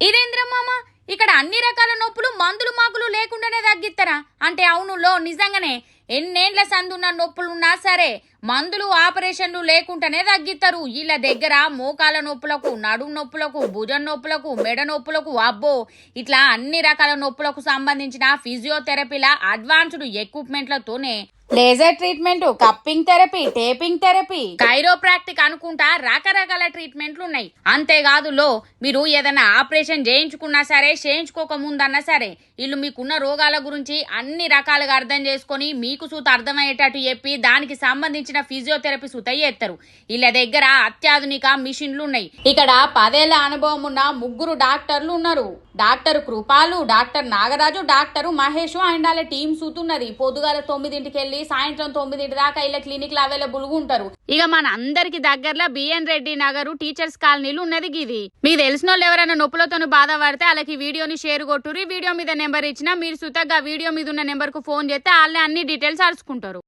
ఇదేంద్రమ్మ ఇక్కడ అన్ని రకాల నొప్పులు మందులు మాకులు లేకుండానే తగ్గిస్తారా అంటే అవును లో నిజంగానే ఎన్నేండ్ల సందున్న నొప్పులున్నా సరే మందులు ఆపరేషన్లు లేకుండానే తగ్గిస్తారు వీళ్ళ దగ్గర మోకాల నొప్పులకు నడుము నొప్పులకు భుజం నొప్పులకు మెడ నొప్పులకు అబ్బో! ఇట్లా అన్ని రకాల నొప్పులకు సంబంధించిన ఫిజియోథెరపీల advanced ఎక్విప్మెంట్లతోనే laser treatment cupping therapy taping therapy. Chiropractic అనుకుంటా రకరకాల ట్రీట్మెంట్లు ఉన్నాయి అంతేకాదు లో మీరు ఏదైనా ఆపరేషన్ చేయించుకున్నా సరే చేయించుకోక ముందన్నా సరే వీళ్ళు మీకున్న రోగాల గురించి అన్ని రకాలుగా అర్థం చేసుకొని మీకు సూత అర్థమయ్యేటట్టు చెప్పి దానికి సంబంధించిన ఫిజియోథెరపీ సూత చేస్తారు. వీళ్ళ దగ్గర అత్యాధునిక మిషన్లు ఉన్నాయి ఇక్కడ పదేళ్ళ అనుభవం ఉన్న ముగ్గురు డాక్టర్లు ఉన్నారు. Doctor Krupalu doctor Nagaraju doctor Mahesh and వాళ్ళ టీం సూతున్నది. పొద్దుగాల తొమ్మిదింటికి వెళ్ళి సాయంత్రం తొమ్మిదింటి దాకా ఇలా క్లినిక్లు అవైలబుల్గా ఉంటారు. ఇక మన అందరికి దగ్గరలో బిఎన్ రెడ్డి నగరు టీచర్స్ కాలనీలు ఉన్నది గిది. మీకు తెలిసిన వాళ్ళు ఎవరైనా నొప్పులతో బాధపడితే వాళ్ళకి వీడియోని షేర్ కొట్టురి వీడియో మీద నెంబర్ ఇచ్చినా మీరు సుతగ్గా వీడియో మీద ఉన్న నెంబర్కు ఫోన్ చేస్తే వాళ్ళే అన్ని డీటెయిల్స్ అరుచుకుంటారు.